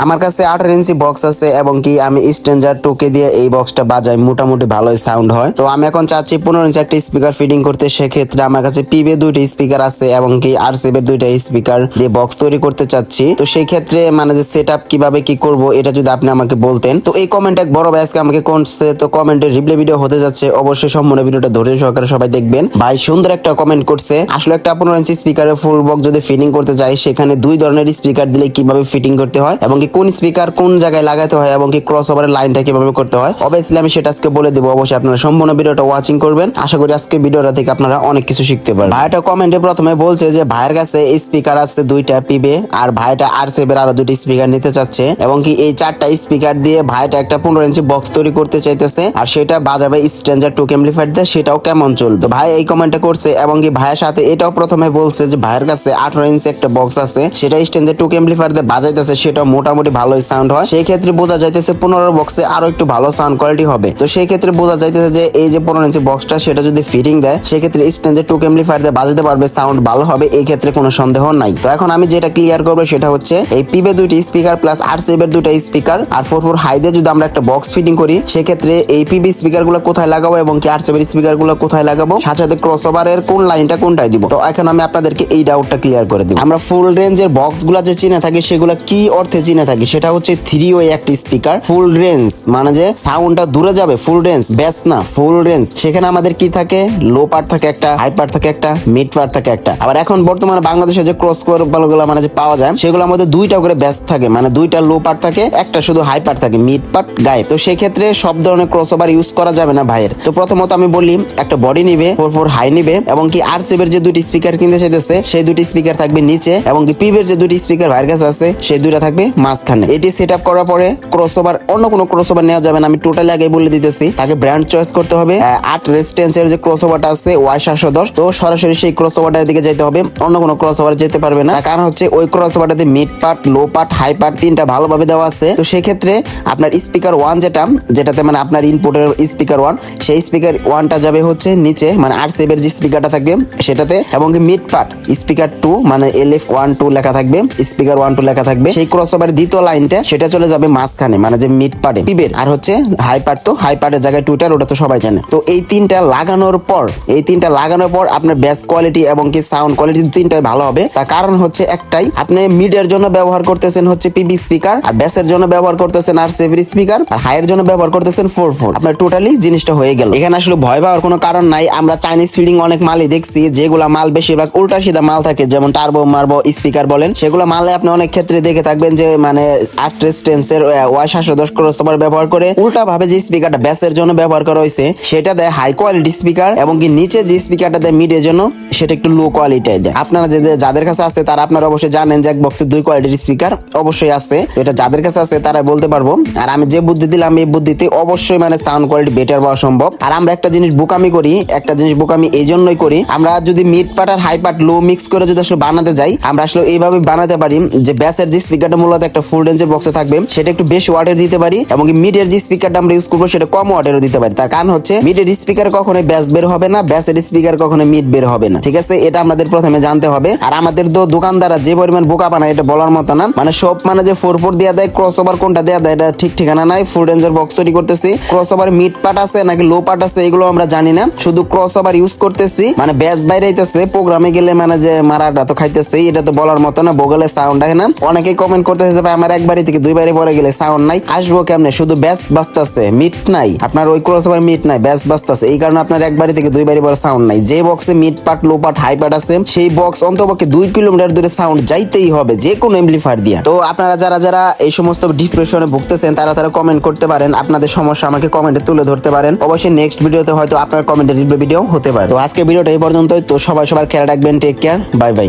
আমার কাছে আঠারো ইঞ্চি বক্স আছে এবং কি আমি স্ট্রেঞ্জার টুকে দিয়ে এই বক্সটা বাজাই, মোটামুটি ভালোই সাউন্ড হয়। তো আমি এখন চাচ্ছি পনেরো ইঞ্চি একটা স্পিকার ফিটিং করতে, সেক্ষেত্রে আমার কাছে পিবে দুইটা স্পিকার আছে এবং কি আর সেভের দুইটা স্পিকার দিয়ে বক্স তৈরি করতে চাচ্ছি। তো সেই ক্ষেত্রে মানে যে সেট কীভাবে কি করব, এটা যদি আপনি আমাকে বলতেন। তো এই কমেন্ট এক বড় আজকে আমাকে করছে, তো কমেন্টের রিপ্লাই ভিডিও হতে যাচ্ছে। অবশ্যই সম্পূর্ণ ভিডিওটা ধৈর্য সহকারে সবাই দেখবেন। ভাই সুন্দর একটা কমেন্ট করছে, আসলে একটা পনেরো ইঞ্চি স্পিকারের ফুল বক্স যদি ফিটিং করতে চাই সেখানে দুই ধরনের স্পিকার দিলে কীভাবে ফিটিং করতে হয় এবং কি কোন স্পিকার কোন জায়গায় লাগাতে হয় এবং কি ক্রস ওভারের লাইনটা কীভাবে করতে হয়? অবভিয়াসলি আমি সেটা আজকে বলে দেবো, অবশ্যই আপনারা সম্পূর্ণ ভিডিওটা ওয়াচিং করবেন। আশা করি আজকে ভিডিওটা থেকে আপনারা অনেক কিছু শিখতে পারবেন। ভাইটা কমেন্টে প্রথমে বলছে যে, ভাইয়ের কাছে স্পিকার আছে দুইটা পিবে, আর ভাইটা আর সেভের আরও দুটি স্পিকার নিতে চাচ্ছে। এবং কি এই চারটা স্পিকার দিয়ে ভাইটা একটা পনেরো ইঞ্চি বক্স তৈরি করতে চাইতেছে, আর সেটা বাজাবে স্ট্রেঞ্জার টু ক্যামলিফায়ার দিয়ে সেটাও কেমন চলবে? ভাই এই কমেন্টটা করছে এবং কি ভাইয়ের সাথে এটাও প্রথমে বলছে যে, ভাইয়ের কাছে আঠারো ইঞ্চি একটা বক্স আছে, সেটা স্ট্রেঞ্জার টু ক্যামলিফায়ার দিয়ে বাজাইতেছে, সেটাও মোটামুটি ভালোই সাউন্ড হয়। সেই ক্ষেত্রে বোঝা যাইতেছে পনেরো বক্সে আরও একটু ভালো সাউন্ড কোয়ালিটি হবে। তো সেই ক্ষেত্রে বোঝা যাইতেছে যে এই যে পনেরো ইঞ্চি বক্সটা সেটা যদি ফিটিং দেয়, সেক্ষেত্রে স্ট্রেঞ্জার টু ক্যামলিফায়ার দিয়ে বাজাতে পারবে সাউন্ড ভালো হবে, এই ক্ষেত্রে কোনো সন্দেহ নাই। তো এখন আমি যেটা ক্লিয়ার করব সেটা হচ্ছে, এই পিবে দুইটি স্পিকার প্লাস আর সেভের দুইটা স্পিকার আর ফোর ফোর হাই দিয়ে যদি আমরা একটা বক্স ফিটিং করি, সেক্ষেত্রে এই পিবি স্পিকারগুলো কোথায় লাগাবো এবং কি আর সেভের স্পিকারগুলো কোথায় লাগাবো, সাথে সাথে ক্রস ওভারের কোন লাইনটা কোনটায় দিব। তো এখন আমি আপনাদেরকে এই ডাউটটা ক্লিয়ার করে দিব। আমরা ফুল রেঞ্জের বক্সগুলা যে চিনে থাকি, সেগুলো কি অর্থে চিনে থাকি, সেটা হচ্ছে থ্রি ওয়ে একটা স্পিকার ফুল রেঞ্জ মানে যে সাউন্ডটা দূরে যাবে ফুল রেঞ্জ ব্যাস না ফুল রেঞ্জ সেখানে আমাদের কি থাকে? লো পার্ট থাকে একটা হাই পার্ট থাকে একটা মিড পার্ট থাকে একটা। আবার এখন বর্তমানে বাংলাদেশে যে ক্রসগুলো মানে যে পাওয়া যায়, সেগুলোর মধ্যে দুইটা করে ব্যাস থাকে মানে দুইটা লো পার্ট থাকে, একটা শুধু হাই পার্ট থাকে মিড পার্ট গায়েব। তো সেই ক্ষেত্রে সব ধরনের ক্রস ওভার ইউজ করা যাবে না ভাইয়ের। তো প্রথমত আমি বলি, একটা বডি নিবে ফোর ফোর হাই নিবে, এবং কি আর সেভের যে দুটি স্পিকার কিনতে চাইতেছে, সেই দুটি স্পিকার থাকবে নিচে, এবং কি পিবের যে দুটি স্পিকার ভাইয়ের কাছে আছে, সেই দুইটা থাকবে মাঝখানে। এটি সেট আপ করার পরে ক্রস ওভার অন্য কোনো ক্রস ওভার নেওয়া যাবে না, আমি টোটালি আগে বলে দিতেছি। তাকে ব্র্যান্ড চয়েস করতে হবে। আট রেজিস্ট্যান্সের যে ক্রস ওভারটা আছে ওয়াই সাতশো দশ, তো সরাসরি সেই ক্রস ওভারটার দিকে যেতে হবে। অন্য কোনো ক্রস ওভার যেতে পারবে না। কারণ হচ্ছে ওই cross ওভারটাতে mid part low part high part তিনটা ভালোভাবে দেওয়া আছে। তো সেক্ষেত্রে আপনার স্পিকার ওয়ান যেটা, যেটাতে মানে আপনার ইনপুটের স্পিকার ওয়ান সেই স্পিকার ওয়ানটা যাবে হচ্ছে নিচে মানে আর সেভের যে স্পিকারটা থাকবে সেটাতে, এবং মিড পার্ট স্পিকার টু মানে এল এফ ওয়ান টু লেখা থাকবে স্পিকার ওয়ান টু লেখা থাকবে। সেই ক্রস ওভার দ্বিতীয় লাইনটা, সেটা চলে যাবে মাঝখানে মানে যে মিড পার্টে পিবের আর হচ্ছে হাই পার্ট তো হাই পার্টের জায়গায় টুইটার ওটা তো সবাই জানে। তো এই তিনটা লাগানোর পর, এই তিনটা লাগানোর পর আপনার ব্যাস কোয়ালিটি এবং কি সাউন্ড কোয়ালিটি তিনটাই ভালো হবে। তার কারণ হচ্ছে একটাই, আপনি মিডের জন্য ব্যবহার করতেছেন হচ্ছে পিবি স্পিকার আর ব্যাসের জন্য ব্যবহার করতেছেন আর সেভের স্পিকার আর হাইয়ের জন্য ব্যবহার করতেছেন ফোর ফোর আপনার টোটালি জিনিসটা হয়ে গেল। এখানে আসলে ভয় পাওয়ার কোনো কারণ নাই। আমরা চাইনিজ ফিডিং অনেক মালই দেখছি, যেগুলা মাল বেশিরভাগ উল্টা সিধা মাল থাকে, যেমন টার্বো মার্বো স্পিকার বলেন, সেগুলো মালে আপনি অনেক ক্ষেত্রে দেখে থাকবেন যে মানে আট রেজিস্ট্যান্সের ওয়াই সাতশো দশ ক্রস ওভার ব্যবহার করে উল্টা ভাবে যে স্পিকারটা ব্যাসের জন্য ব্যবহার করা হয়েছে, সেটা দেয় হাই কোয়ালিটি স্পিকার এবং কি নিচে যে স্পিকারটা দেয় মিডের জন্য, সেটা একটু লো কোয়ালিটি দেয়। আপনারা যাদের কাছে আছে, তারা আপনারা অবশ্যই জানেন যে এক বক্সে দুই কোয়ালিটির স্পিকার অবশ্যই আছে। এটা যাদের কাছে আছে, তারা বলতে পারব। আর আমি যে বুদ্ধি দিলাম, এই বুদ্ধিতে অবশ্যই মানে সাউন্ড কোয়ালিটি বেটার পাওয়া সম্ভব। আর আমরা একটা জিনিস বোকামি করি, একটা জিনিস বোকামি এই জন্যই করি, আমরা যদি মিড পার্ট আর হাই পার্ট লো মিক্স করে যদি আসলে বানাতে যাই, আমরা আসলে এইভাবে বানাতে পারি যে ব্যাসের যে স্পিকারটা মূলত একটা ফুল রেঞ্জের বক্সে থাকবে। সেটা একটু বেশি ওয়াটের দিতে পারি এবং মিডের যে স্পিকারটা আমরা ইউজ করব, সেটা কম ওয়াটেরও দিতে পারি। তার কারণ হচ্ছে মিডের স্পিকার কখনোই ব্যাস বের হবে না ব্যাসের স্পিকার কখনো মিড বের হবে না। ঠিক আছে? এটা আমাদের প্রথমে জানতে হবে। আর আমাদের তো দোকানদাররা যে পরিমাণ বোকা বানায়, এটা বলার মতো না। মানে সব মানে যে ফোর ফোর দেওয়া দেয় ক্রস ওভার কোনটা দেওয়া দেয়, এটা ঠিক ঠিকানা নাই। ফুল রেঞ্জের বক্স তৈরি করতেছি। ক্রস ওভার মিড পার্ট আছে, নাকি লো পার্ট আছে, এগুলো আমরা জানি না। শুধু ক্রস ওভার ইউজ করতেছি। মানে ব্যাস বাইরে আইতেছে প্রোগ্রামে গেলে মানে যে মারাটা তো খাইতেছে, এটা তো বলার মতো না বগলে সাউন্ড হয় না। অনেকেই কমেন্ট করতেছে ভাই আমার এক বাড়ি থেকে দুই বাড়ি পরে গেলে সাউন্ড নাই। আসব কেমনে? শুধু ব্যাস বাজতাছে মিট নাই। আপনার ওই ক্রস ওভার মিট নাই ব্যাস বাজতাছে। এই কারণে আপনার এক বাড়ি থেকে দুই বাড়ি পরে সাউন্ড নাই। যে বক্সে mid part low part high part আছে, সেই বক্স অন্তপক্ষে দুই কিলোমিটার দূরে সাউন্ড যাইতেই হবে, যে কোনো এমপ্লিফায়ার দিয়া। তো আপনারা যারা যারা এই সমস্ত ডিপ্রেশনে ভুগতেছেন, তারা তারা কমেন্ট করতে পারেন। আপনাদের সমস্যা আমাকে কমেন্টে তুলে ধরতে পারেন। অবশ্যই নেক্সট ভিডিওতে হয়তো আপনার কমেন্টের ভিডিও হতে পারে। তো আজকে ভিডিওটা এই পর্যন্তই। তো সবাই সবার খেয়াল রাখবেন টেক কেয়ার বাই বাই